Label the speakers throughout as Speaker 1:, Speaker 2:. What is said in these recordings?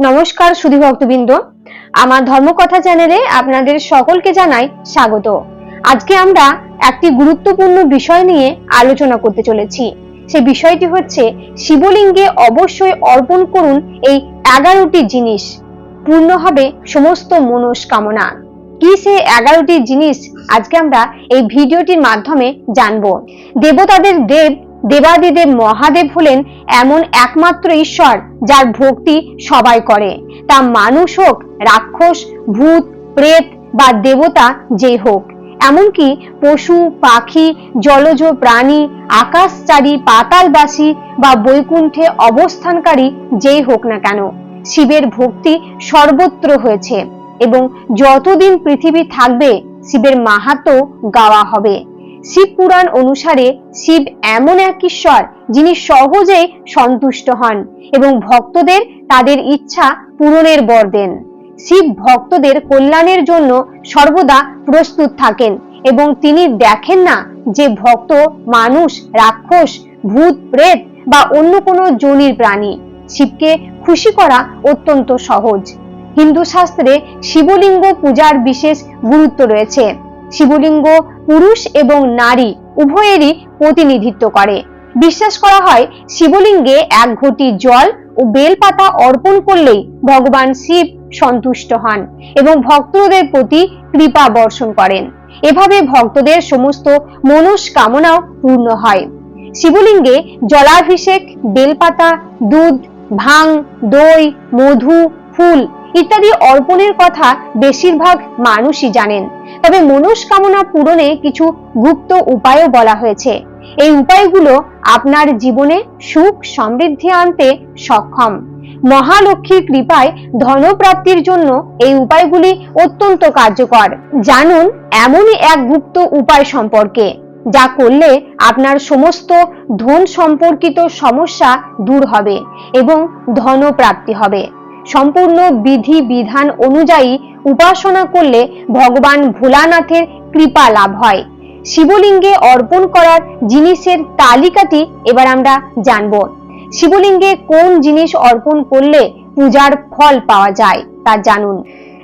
Speaker 1: নমস্কার সুধী ভক্তবৃন্দ। আমার ধর্মকথা চ্যানেলে আপনাদের সকলকে জানাই স্বাগত। আজকে আমরা একটি গুরুত্বপূর্ণ বিষয় নিয়ে আলোচনা করতে চলেছি। সে বিষয়টি হচ্ছে শিবলিঙ্গে অবশ্যই অর্পণ করুন এই এগারোটি জিনিস। পূর্ণ হবে সমস্ত মনস্কামনা। কি সে এগারোটি জিনিস? আজকে আমরা এই ভিডিওটির মাধ্যমে জানব। দেবতাদের দেব দেবাদিদেব মহাদেব হলেন এমন একমাত্র ঈশ্বর যার ভক্তি সবাই করে। তা মানুষ হোক, রাক্ষস, ভূত, প্রেত বা দেবতা যেই হোক। এমনকি পশু, পাখি, জলজ প্রাণী, আকাশচারী, পাতালবাসী বা বৈকুণ্ঠে অবস্থানকারী যেই হোক না কেন, শিবের ভক্তি সর্বত্র হয়েছে এবং যতদিন পৃথিবী থাকবে, শিবের মাহাতো গাওয়া হবে। শিব পুরাণ অনুসারে শিব এমন এক ঈশ্বর যিনি সহজেই সন্তুষ্ট হন এবং ভক্তদের তাদের ইচ্ছা পূরণের বর দেন। শিব ভক্তদের কল্যাণের জন্য সর্বদা প্রস্তুত থাকেন এবং তিনি দেখেন না যে ভক্ত মানুষ, রাক্ষস, ভূত, প্রেত বা অন্য কোনো জনির প্রাণী। শিবকে খুশি করা অত্যন্ত সহজ। হিন্দু শাস্ত্রে শিবলিঙ্গ পূজার বিশেষ গুরুত্ব রয়েছে। শিবলিঙ্গ পুরুষ এবং নারী উভয়েরই প্রতিনিধিত্ব করে। বিশ্বাস করা হয়, শিবলিঙ্গে এক ঘটি জল ও বেলপাতা অর্পণ করলেই ভগবান শিব সন্তুষ্ট হন এবং ভক্তদের প্রতি কৃপা বর্ষণ করেন। এভাবে ভক্তদের সমস্ত মনস্কামনাও পূর্ণ হয়। শিবলিঙ্গে জলাভিষেক, বেলপাতা, দুধ, ভাং, দই, মধু, ফুল ইত্যাদি অর্পণের কথা বেশিরভাগ মানুষই জানেন। তবে মনস্কামনা পূরণে কিছু গুপ্ত উপায়ও বলা হয়েছে। এই উপায়গুলো আপনার জীবনে সুখ সমৃদ্ধি আনতে সক্ষম। মহালক্ষ্মীর কৃপায় ধনপ্রাপ্তির জন্য এই উপায়গুলি অত্যন্ত কার্যকর। জানুন এমনই এক গুপ্ত উপায় সম্পর্কে, যা করলে আপনার সমস্ত ধন সম্পর্কিত সমস্যা দূর হবে এবং ধনপ্রাপ্তি হবে। সম্পূর্ণ বিধি বিধান অনুযায়ী উপাসনা করলে ভগবান ভোলানাথের কৃপা লাভ হয়। শিবলিঙ্গে অর্পণ করার জিনিসের তালিকাটি এবার আমরা জানব। শিবলিঙ্গে কোন জিনিস অর্পণ করলে পূজার ফল পাওয়া যায় তা জানুন।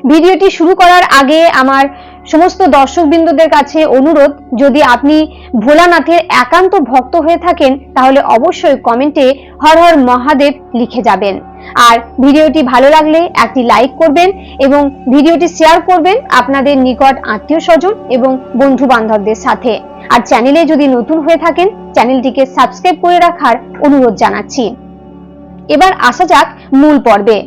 Speaker 1: ভিডিওটি শুরু করার আগে আমার সমস্ত দর্শকবৃন্দদের কাছে অনুরোধ, যদি আপনি ভোলানাথের একান্ত ভক্ত হয়ে থাকেন, তাহলে অবশ্যই কমেন্টে হর হর মহাদেব লিখে যাবেন। আর ভিডিওটি ভালো লাগলে একটি লাইক করবেন এবং ভিডিওটি শেয়ার করবেন আপনাদের নিকট আত্মীয় স্বজন এবং বন্ধু বান্ধবদের সাথে। আর চ্যানেলে যদি নতুন হয়ে থাকেন, চ্যানেলটিকে সাবস্ক্রাইব করে রাখার অনুরোধ জানাচ্ছি। এবার আসা যাক মূল পর্বে।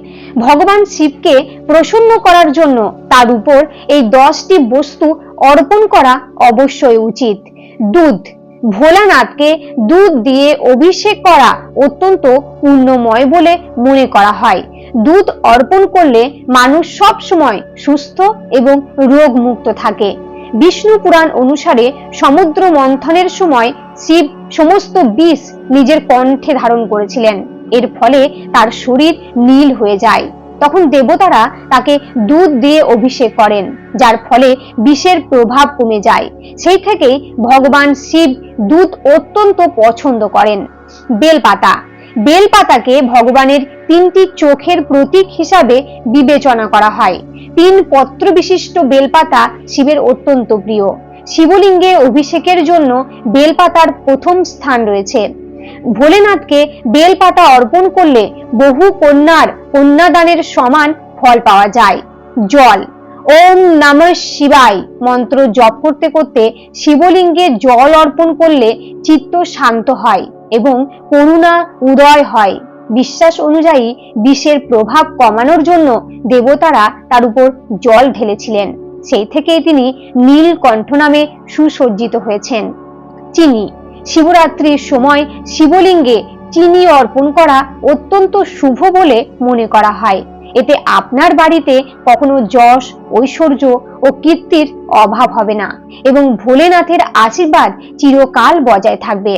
Speaker 1: ভগবান শিবকে প্রসন্ন করার জন্য তার উপর এই দশটি বস্তু অর্পণ করা অবশ্যই উচিত। দুধ, ভোলানাথকে দুধ দিয়ে অভিষেক করা অত্যন্ত পুণ্যময় বলে মনে করা হয়। দুধ অর্পণ করলে মানুষ সব সময় সুস্থ এবং রোগ মুক্ত থাকে। বিষ্ণু পুরাণ অনুসারে সমুদ্র মন্থনের সময় শিব সমস্ত বিষ নিজের কণ্ঠে ধারণ করেছিলেন। এর ফলে তার শরীর নীল হয়ে যায়। তখন দেবতারা তাকে দুধ দিয়ে অভিষেক করেন, যার ফলে বিষের প্রভাব কমে যায়। সেই থেকেই ভগবান শিব দুধ অত্যন্ত পছন্দ করেন। বেলপাতা। বেলপাতাকে ভগবানের তিনটি চোখের প্রতীক হিসাবে বিবেচনা করা হয়। তিন পত্র বিশিষ্ট বেলপাতা শিবের অত্যন্ত প্রিয়। শিবলিঙ্গে অভিষেকের জন্য বেলপাতার প্রথম স্থান রয়েছে। ভোলেনাথকে বেলপাতা অর্পণ করলে বহু কন্যার কন্যাদানের সমান ফল পাওয়া যায়। জল। ওম নম শিবায়। মন্ত্র জপ করতে করতে শিবলিঙ্গে জল অর্পণ করলে চিত্ত শান্ত হয় এবং করুণা উদয় হয়। বিশ্বাস অনুযায়ী বিষের প্রভাব কমানোর জন্য দেবতারা তার উপর জল ঢেলেছিলেন। সেই থেকেই তিনি নীলকণ্ঠ নামে সুসজ্জিত হয়েছেন। চিনি। শিবরাত্রির সময় শিবলিঙ্গে চিনি অর্পণ করা অত্যন্ত শুভ বলে মনে করা হয়। এতে আপনার বাড়িতে কখনো যশ, ঐশ্বর্য ও কীর্তির অভাব হবে না এবং ভোলেনাথের আশীর্বাদ চিরকাল বজায় থাকবে।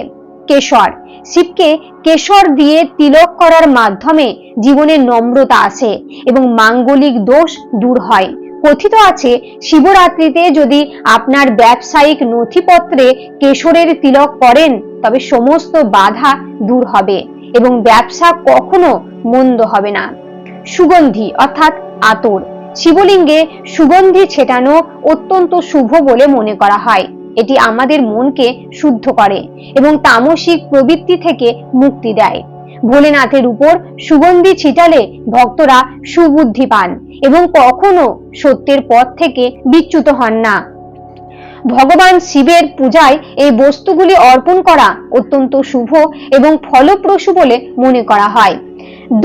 Speaker 1: কেশর, শিবকে কেশর দিয়ে তিলক করার মাধ্যমে জীবনে নম্রতা আসে এবং মাঙ্গলিক দোষ দূর হয়। কথিত আছে, শিবরাত্রিতে যদি আপনার ব্যবসায়িক নথিপত্রে কেশরের তিলক করেন তবে সমস্ত বাধা দূর হবে এবং ব্যবসা কখনো মন্দ হবে না। সুগন্ধি, অর্থাৎ আতর। শিবলিঙ্গে সুগন্ধি ছেটানো অত্যন্ত শুভ বলে মনে করা হয়। এটি আমাদের মনকে শুদ্ধ করে এবং তামসিক প্রবৃত্তি থেকে মুক্তি দেয়। ভোলেনাথের উপর সুগন্ধি ছিটালে ভক্তরা সুবুদ্ধি পান এবং কখনো সত্যের পথ থেকে বিচ্যুত হন না। ভগবান শিবের পূজায় এই বস্তুগুলি অর্পণ করা অত্যন্ত শুভ এবং ফলপ্রসূ বলে মনে করা হয়।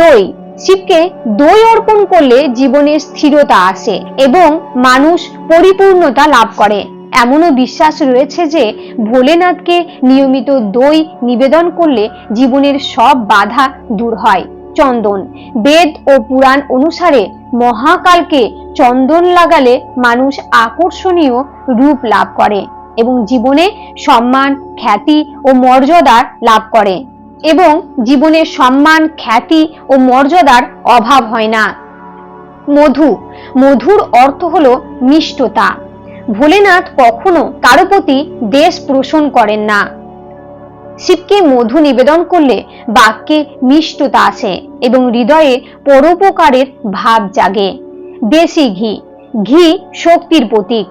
Speaker 1: দই, শিবকে দই অর্পণ করলে জীবনে স্থিরতা আসে এবং মানুষ পরিপূর্ণতা লাভ করে। এমনও বিশ্বাস রয়েছে যে ভোলেনাথকে নিয়মিত দই নিবেদন করলে জীবনের সব বাধা দূর হয়। চন্দন, বেদ ও পুরাণ অনুসারে মহাকালকে চন্দন লাগালে মানুষ আকর্ষণীয় রূপ লাভ করে এবং জীবনে সম্মান, খ্যাতি ও মর্যাদা লাভ করে এবং জীবনে সম্মান, খ্যাতি ও মর্যাদার অভাব হয় না। মধু, মধুর অর্থ হলো মিষ্টতা। ভোলেনাথ কখনো কারও প্রতি দেশ পোষণ করেন না। শিবকে মধু নিবেদন করলে বাক্যে মিষ্টতা আসে এবং হৃদয়ে পরোপকারের ভাব জাগে। দেশি ঘি ঘি শক্তির প্রতীক।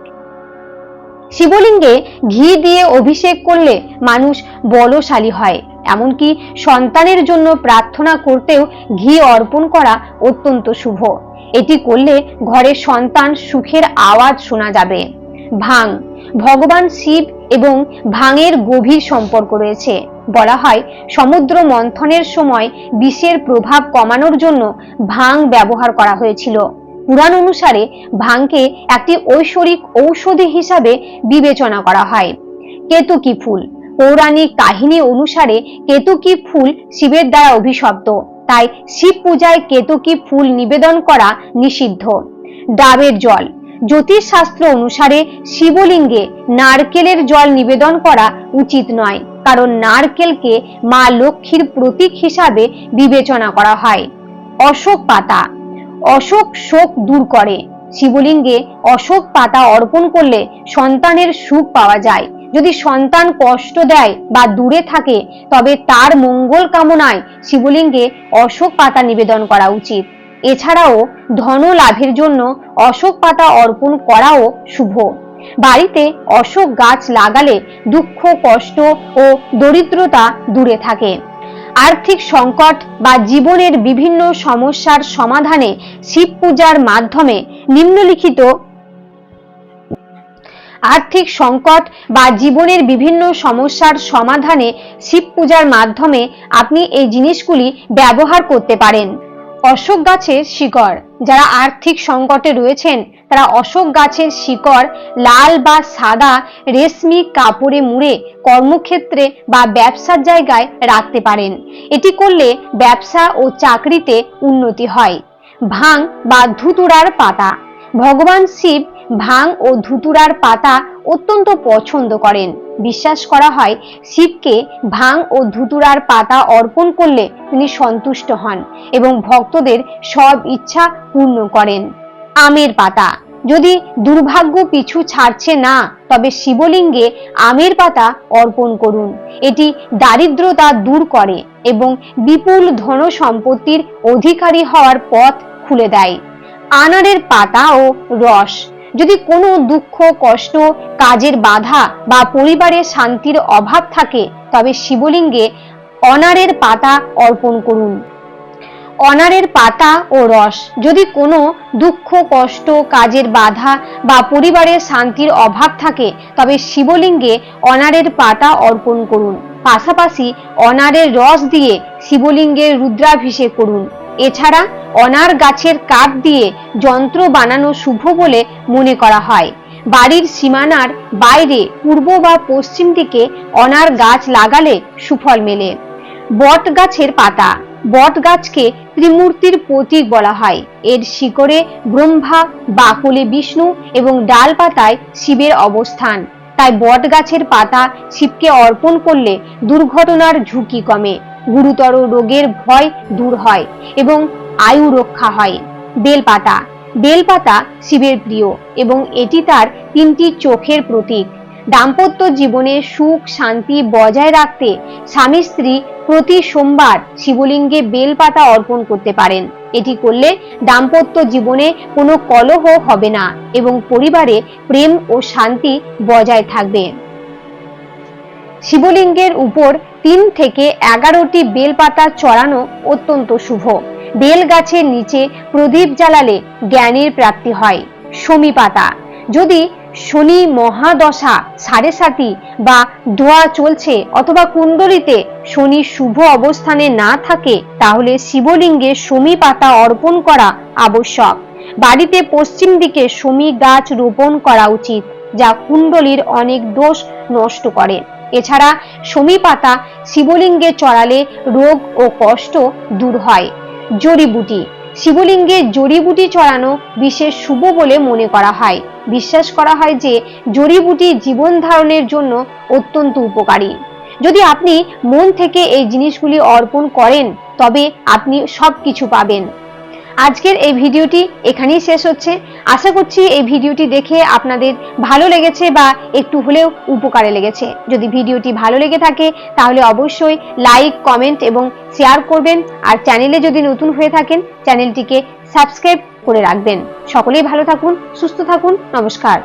Speaker 1: শিবলিঙ্গে ঘি দিয়ে অভিষেক করলে মানুষ বলশালী হয়, এমনকি সন্তানের জন্য প্রার্থনা করতেও ঘি অর্পণ করা অত্যন্ত শুভ। এটি করলে ঘরে সন্তান সুখের আওয়াজ শোনা যাবে। ভাং ভগবান শিব এবং ভাঙের গভীর সম্পর্ক রয়েছে। বলা হয়, সমুদ্র মন্থনের সময় বিষের প্রভাব কমানোর জন্য ভাং ব্যবহার করা হয়েছিল। পুরাণ অনুসারে ভাংকে একটি ঐশ্বরিক ঔষধি হিসাবে বিবেচনা করা হয়। কেতুকি ফুল। পৌরাণিক কাহিনী অনুসারে কেতুকি ফুল শিবের দ্বারা অভিশপ্ত। তাই শিব পূজায় কেতুকি ফুল নিবেদন করা নিষিদ্ধ। ডাবের জল। জ্যোতিষশাস্ত্র অনুসারে শিবলিঙ্গে নারকেলের জল নিবেদন করা উচিত নয়, কারণ নারকেলকে মা লক্ষ্মীর প্রতীক হিসাবে বিবেচনা করা হয়। অশোক পাতা। অশোক শোক দূর করে। শিবলিঙ্গে অশোক পাতা অর্পণ করলে সন্তানের সুখ পাওয়া যায়। যদি সন্তান কষ্ট দেয় বা দূরে থাকে, তবে তার মঙ্গল কামনায় শিবলিঙ্গে অশোক পাতা নিবেদন করা উচিত। এছাড়াও ধন লাভের জন্য অশোক পাতা অর্পণ করাও শুভ। বাড়িতে অশোক গাছ লাগালে দুঃখ, কষ্ট ও দরিদ্রতা দূরে থাকে। আর্থিক সংকট বা জীবনের বিভিন্ন সমস্যার সমাধানে শিব পূজার মাধ্যমে নিম্নলিখিত আর্থিক সংকট বা জীবনের বিভিন্ন সমস্যার সমাধানে শিব পূজার মাধ্যমে আপনি এই জিনিসগুলি ব্যবহার করতে পারেন। অশোক গাছের শিকড়। যারা আর্থিক সংকটে রয়েছেন, তারা অশোক গাছের শিকড় লাল বা সাদা রেশমি কাপড়ে মুড়ে কর্মক্ষেত্রে বা ব্যবসার জায়গায় রাখতে পারেন। এটি করলে ব্যবসা ও চাকরিতে উন্নতি হয়। ভাং বা ধুতুরার পাতা। ভগবান শিব ভাং ও ধুতুরার পাতা অত্যন্ত পছন্দ করেন। বিশ্বাস করা হয়, শিবকে ভাং ও ধুতুরার পাতা অর্পণ করলে তিনি সন্তুষ্ট হন এবং ভক্তদের সব ইচ্ছা পূর্ণ করেন। আমের পাতা। যদি দুর্ভাগ্য পিছু ছাড়ছে না, তবে শিবলিঙ্গে আমের পাতা অর্পণ করুন। এটি দারিদ্রতা দূর করে এবং বিপুল ধন সম্পত্তির অধিকারী হওয়ার পথ খুলে দেয়। আনারের পাতা ও রস। যদি কোনো দুঃখ, কষ্ট, কাজের বাধা বা পরিবারের শান্তির অভাব থাকে, তবে শিবলিঙ্গে অনারের পাতা অর্পণ করুন। অনারের পাতা ও রস, যদি কোনো দুঃখ, কষ্ট, কাজের বাধা বা পরিবারের শান্তির অভাব থাকে, তবে শিবলিঙ্গে অনারের পাতা অর্পণ করুন। পাশাপাশি অনারের রস দিয়ে শিবলিঙ্গের রুদ্রাভিষেক করুন। এছাড়া অনার গাছের কাঠ দিয়ে যন্ত্র বানানো শুভ বলে মনে করা হয়। বাড়ির সীমানার বাইরে পূর্ব বা পশ্চিম দিকে অনার গাছ লাগালে সুফল মেলে। বট গাছের পাতা। বট গাছকে ত্রিমূর্তির প্রতীক বলা হয়। এর শিকড়ে ব্রহ্মা বাকলে বিষ্ণু এবং ডাল পাতায় শিবের অবস্থান। তাই বট গাছের পাতা শিবকে অর্পণ করলে দুর্ঘটনার ঝুঁকি কমে। গুরুতর রোগের ভয় দূর হয় এবং আয়ু রক্ষা হয়। বেলপাতা। বেলপাতা শিবের প্রিয় এবং এটি তার তিনটি চোখের প্রতীক। দাম্পত্য জীবনে সুখ, শান্তি বজায় রাখতে স্বামী স্ত্রী প্রতি সোমবার শিবলিঙ্গে বেলপাতা অর্পণ করতে পারেন। এটি করলে দাম্পত্য জীবনে কোনো কলহ হবে না এবং পরিবারে প্রেম ও শান্তি বজায় থাকবে। শিবলিঙ্গের উপর তিন থেকে এগারোটি বেলপাতা চড়ানো অত্যন্ত শুভ। বেল গাছের নিচে প্রদীপ জ্বালালে জ্ঞানের প্রাপ্তি হয়। শমী পাতা যদি শনি মহাদশা সাড়ে সাতি বা দোয়া চলছে অথবা কুণ্ডলিতে শনি শুভ অবস্থানে না থাকে, তাহলে শিবলিঙ্গে শমী পাতা অর্পণ করা আবশ্যক। বাড়িতে পশ্চিম দিকে শমী গাছ রোপণ করা উচিত, যা কুণ্ডলীর অনেক দোষ নষ্ট করে। এছাড়া শমী পাতা শিবলিঙ্গে চড়ালে রোগ ও কষ্ট দূর হয়। জড়িবুটি শিবলিঙ্গে জড়িবুটি চড়ানো বিশেষ শুভ বলে মনে করা হয়। বিশ্বাস করা হয় যে, জড়িবুটি জীবন ধারণের জন্য অত্যন্ত উপকারী। যদি আপনি মন থেকে এই জিনিসগুলি অর্পণ করেন, তবে আপনি সব কিছু পাবেন। আজকের এই ভিডিওটি এখানেই শেষ হচ্ছে। আশা করছি এই ভিডিওটি দেখে আপনাদের ভালো লেগেছে বা একটু হলেও উপকারে লেগেছে। যদি ভিডিওটি ভালো লেগে থাকে, তাহলে অবশ্যই লাইক, কমেন্ট এবং শেয়ার করবেন। আর চ্যানেলে যদি নতুন হয়ে থাকেন, চ্যানেলটিকে সাবস্ক্রাইব করে রাখবেন। সকলেই ভালো থাকুন, সুস্থ থাকুন। নমস্কার।